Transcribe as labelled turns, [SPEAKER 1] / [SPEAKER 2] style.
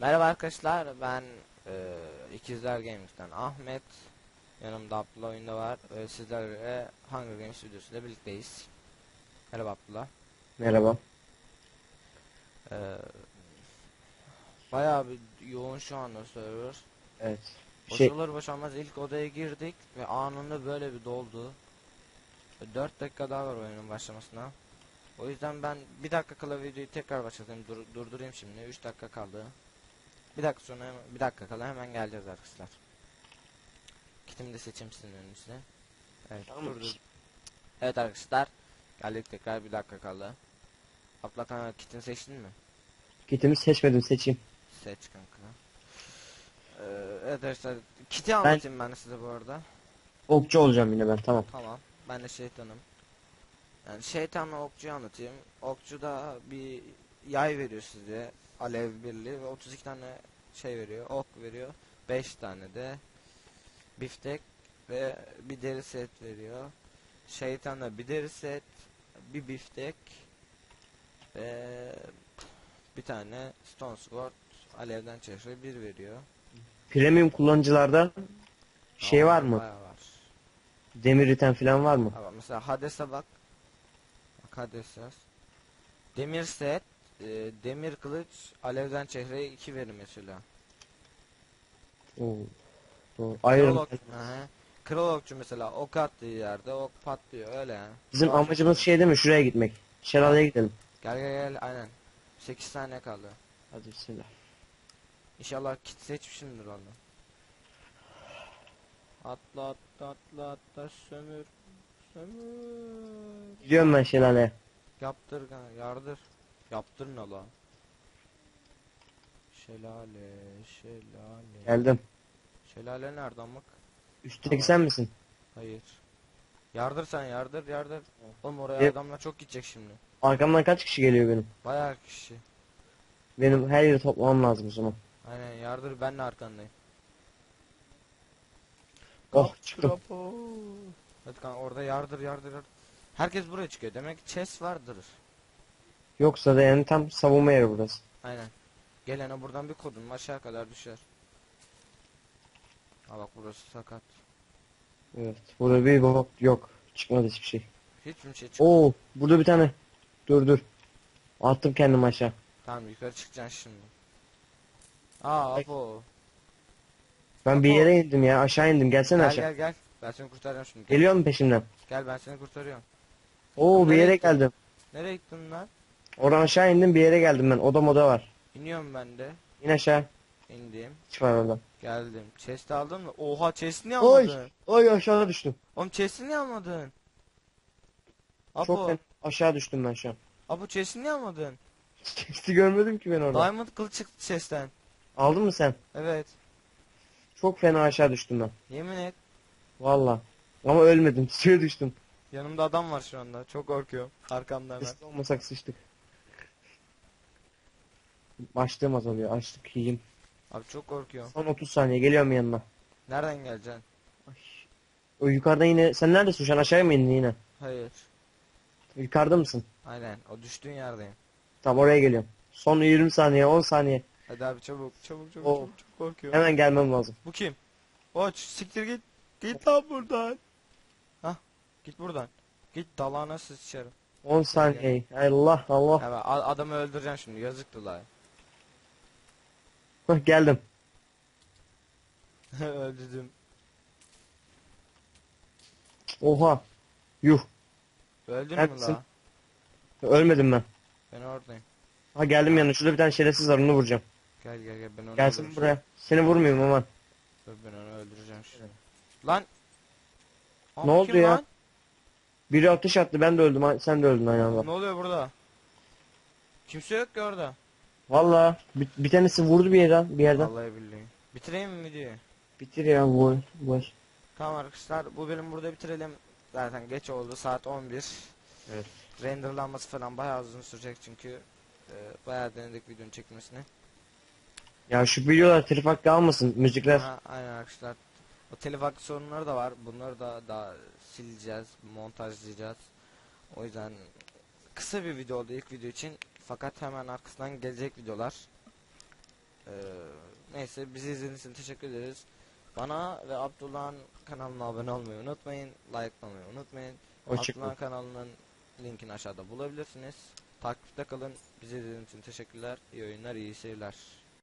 [SPEAKER 1] Merhaba arkadaşlar ben e, İkizler Games'ten Ahmet. Yanımda Abdullah oyunda var ve sizlerle Hunger Games videosuyla birlikteyiz. Merhaba Abdullah.
[SPEAKER 2] Merhaba.
[SPEAKER 1] e, Bayağı bir yoğun şu anda server.
[SPEAKER 2] Evet. Şey,
[SPEAKER 1] Boşalır boşalmaz ilk odaya girdik ve anında böyle bir doldu. 4 dakika daha var oyunun başlamasına. O yüzden ben bir dakika kala videoyu tekrar başlatayım dur- durdurayım şimdi. 3 dakika kaldı Bir dakika sonra hemen, bir dakika kala hemen geleceğiz arkadaşlar Kitimi de seçeyim sizin önünüze Evet
[SPEAKER 2] Tamam.
[SPEAKER 1] durdur Evet arkadaşlar Geldik tekrar bir dakika kaldı Abla kanka kitini seçtin mi?
[SPEAKER 2] kitimi seçmedim seçeyim.
[SPEAKER 1] Seç kanka ee, Evet arkadaşlar kiti anlatayım ben size bu arada
[SPEAKER 2] Okçu olacağım yine ben tamam.
[SPEAKER 1] Tamam. Ben de şeytanım. Yani şeytanla okçuyu anlatayım. Okçu da bir yay veriyor size. Alev birliği ve 32 tane şey veriyor. Ok veriyor. 5 tane de biftek ve bir deri set veriyor. Şeytanla bir deri set, bir biftek ve bir tane stone sword alevden çeşre bir veriyor.
[SPEAKER 2] Premium kullanıcılarda şey var mı?
[SPEAKER 1] bayağı var.
[SPEAKER 2] Demir iten falan var mı?
[SPEAKER 1] Ama mesela Hades'e bak. Bak Hades yaz. Demir set, e, demir kılıç, alevden çehreye 2 verir mesela.
[SPEAKER 2] Oo. Oo.
[SPEAKER 1] Kral,
[SPEAKER 2] Iron.
[SPEAKER 1] ok, hı. Kral okçu mesela ok attığı yerde ok patlıyor öyle yani.
[SPEAKER 2] Bizim amacımız şey değil mi? Şuraya gitmek. Şelaleye gidelim.
[SPEAKER 1] Gel gel gel aynen. 8 tane kaldı.
[SPEAKER 2] Hadi bismillah.
[SPEAKER 1] İnşallah kit seçmişimdir onu. Atla atla atla atla sömür. Sömür.
[SPEAKER 2] Gidiyorum ben şelaleye.
[SPEAKER 1] Yaptır kanka, yardır. Yaptır ne la? Şelale, şelale.
[SPEAKER 2] Geldim.
[SPEAKER 1] Şelale nerede amık?
[SPEAKER 2] Üstteki sen misin?
[SPEAKER 1] Hayır. Yardır sen yardır yardır. Oğlum oraya
[SPEAKER 2] E-
[SPEAKER 1] adamlar çok gidecek şimdi.
[SPEAKER 2] Arkamdan kaç kişi geliyor benim?
[SPEAKER 1] Bayağı kişi.
[SPEAKER 2] Benim her yeri toplamam lazım o zaman.
[SPEAKER 1] Aynen yardır ben de arkandayım.
[SPEAKER 2] Oh
[SPEAKER 1] Kap
[SPEAKER 2] çıktım.
[SPEAKER 1] Hadi kanka orada yardır yardır yardır. Herkes buraya çıkıyor. Demek ki chest vardır.
[SPEAKER 2] Yoksa da yani tam savunma yeri burası.
[SPEAKER 1] Aynen. Gelene buradan bir kodun aşağı kadar düşer. Ha bak burası sakat.
[SPEAKER 2] Evet. Burada bir bok yok. Çıkmadı hiçbir şey.
[SPEAKER 1] Hiçbir şey çık.
[SPEAKER 2] Oo, burada bir tane. Dur dur. Attım kendimi aşağı.
[SPEAKER 1] Tamam yukarı çıkacaksın şimdi. Aa. Apo.
[SPEAKER 2] Ben bir
[SPEAKER 1] Apo.
[SPEAKER 2] yere indim ya. Aşağı indim. Gelsene
[SPEAKER 1] Gel
[SPEAKER 2] aşağı.
[SPEAKER 1] gel gel. Ben seni kurtarıyorum şimdi. Gel,
[SPEAKER 2] Geliyor mu peşimden?
[SPEAKER 1] gel ben seni kurtarıyorum.
[SPEAKER 2] Oo bir
[SPEAKER 1] Nereye
[SPEAKER 2] yere
[SPEAKER 1] gittin?
[SPEAKER 2] geldim.
[SPEAKER 1] Nereye gittin lan?
[SPEAKER 2] Oradan aşağı indim bir yere geldim ben. Oda moda var.
[SPEAKER 1] İniyorum ben de.
[SPEAKER 2] İn aşağı.
[SPEAKER 1] İndim.
[SPEAKER 2] Hiç var orada.
[SPEAKER 1] Geldim. Chest'i aldın mı? Oha chest'i niye
[SPEAKER 2] Oy.
[SPEAKER 1] almadın?
[SPEAKER 2] Oy aşağı düştüm.
[SPEAKER 1] Oğlum chest'i niye almadın?
[SPEAKER 2] Çok
[SPEAKER 1] Apo.
[SPEAKER 2] fena aşağı düştüm ben şu an.
[SPEAKER 1] Apo chest'i niye almadın?
[SPEAKER 2] Chest'i görmedim ki ben orada.
[SPEAKER 1] Diamond kılıç çıktı chest'ten.
[SPEAKER 2] Aldın mı sen?
[SPEAKER 1] Evet.
[SPEAKER 2] Çok fena aşağı düştüm ben.
[SPEAKER 1] Yemin et.
[SPEAKER 2] Valla. Ama ölmedim. Suya düştüm.
[SPEAKER 1] Yanımda adam var şu anda. Çok korkuyorum. Arkamda hemen.
[SPEAKER 2] Riskli olmasak sıçtık. Açtığım azalıyor. Açtık yiyeyim.
[SPEAKER 1] Abi çok korkuyorum.
[SPEAKER 2] Son 30 saniye geliyorum yanına.
[SPEAKER 1] Nereden geleceksin?
[SPEAKER 2] O yukarıda yine sen neredesin şu an aşağıya mı indin yine?
[SPEAKER 1] Hayır.
[SPEAKER 2] Yukarıda mısın?
[SPEAKER 1] Aynen. O düştüğün yerdeyim.
[SPEAKER 2] Tamam oraya geliyorum. Son 20 saniye 10 saniye.
[SPEAKER 1] Hadi abi çabuk çabuk çabuk
[SPEAKER 2] Oo.
[SPEAKER 1] çabuk, çok korkuyorum.
[SPEAKER 2] Hemen gelmem lazım.
[SPEAKER 1] Bu kim? Oç siktir git. Git lan buradan. Hah git buradan. Git dalağına sıçarım.
[SPEAKER 2] 10 saniye. Allah Allah.
[SPEAKER 1] Hemen a- adamı öldüreceğim şimdi yazıktı la.
[SPEAKER 2] Hah, geldim.
[SPEAKER 1] Öldürdüm.
[SPEAKER 2] Oha. Yuh.
[SPEAKER 1] Öldün mü
[SPEAKER 2] Neredesin?
[SPEAKER 1] la?
[SPEAKER 2] Ölmedim ben.
[SPEAKER 1] Ben oradayım.
[SPEAKER 2] Ha geldim yanına. Şurada bir tane şerefsiz var onu vuracağım.
[SPEAKER 1] Gel gel gel ben onu
[SPEAKER 2] Gelsin
[SPEAKER 1] öldüreceğim.
[SPEAKER 2] buraya. Seni vurmayayım aman.
[SPEAKER 1] Dur ben onu öldüreceğim şimdi. Lan. Aa,
[SPEAKER 2] Ne
[SPEAKER 1] bu
[SPEAKER 2] oldu
[SPEAKER 1] kim
[SPEAKER 2] ya?
[SPEAKER 1] lan?
[SPEAKER 2] Biri ateş attı ben de öldüm. ha- Sen de öldün aynı anda.
[SPEAKER 1] Ne oluyor burada? Kimse yok ki orada.
[SPEAKER 2] Valla bir, bir tanesi vurdu bir yerden. Bir yerden.
[SPEAKER 1] Vallahi billahi. Bitireyim mi videoyu?
[SPEAKER 2] Bitir ya bu. bu.
[SPEAKER 1] Tamam arkadaşlar bu bölüm burada bitirelim. Zaten geç oldu saat 11.
[SPEAKER 2] Evet.
[SPEAKER 1] Renderlanması falan bayağı uzun sürecek çünkü e, bayağı denedik videonun çekmesini.
[SPEAKER 2] Ya şu videolar telif hakkı almasın. Müzikler.
[SPEAKER 1] Ha, aynen arkadaşlar. O telif hakkı sorunları da var. Bunları da daha sileceğiz, montajlayacağız. O yüzden kısa bir video oldu ilk video için. Fakat hemen arkasından gelecek videolar. Ee, Neyse bizi izlediğiniz için teşekkür ederiz. Bana ve Abdullah'ın kanalına abone olmayı unutmayın. Like'lamayı unutmayın. Abdullah'ın kanalının linkini aşağıda bulabilirsiniz. Takipte kalın. Bizi izlediğiniz için teşekkürler. İyi oyunlar, iyi seyirler.